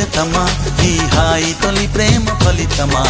ప్రియతమా ఈ హాయి తొలి ప్రేమ ఫలితమా?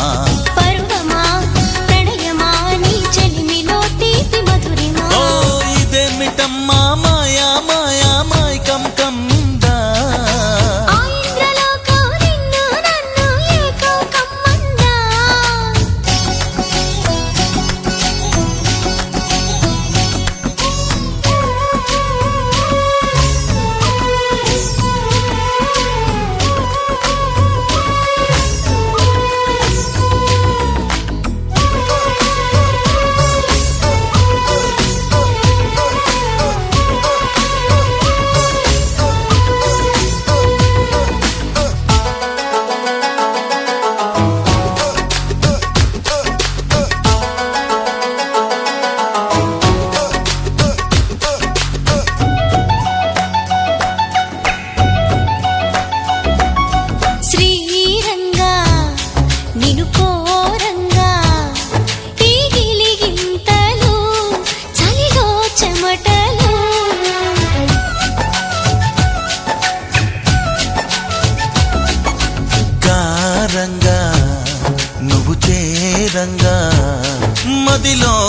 dilo.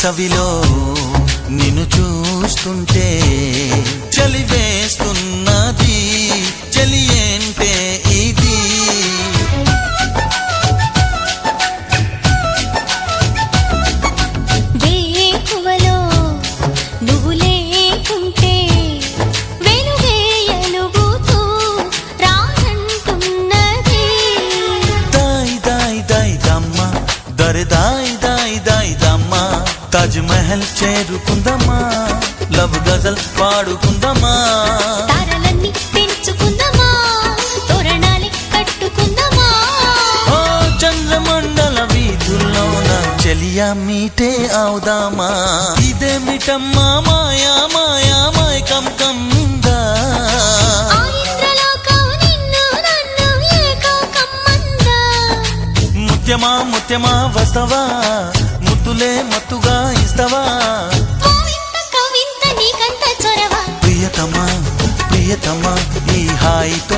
వేసవిలో నిన్ను చూస్తుంటే చలి తాజ్ మహల్ చేరుకుందమ్మా లవ్ గజల్ పాడుకుందమ్మా తారలన్నీ పెంచుకుందామా? తోరణాలే కట్టుకుందామా? ఓ చంద్రమండల వీధుల్లోన చెలియా మీటే అవుదామా ఇదేమిటమ్మా మాయా మాయా మైకం కమ్మిందా ముత్యమా ముత్యమా వస్తవా ముద్దులే మత్తుగా ప్రియతమా ప్రియతమా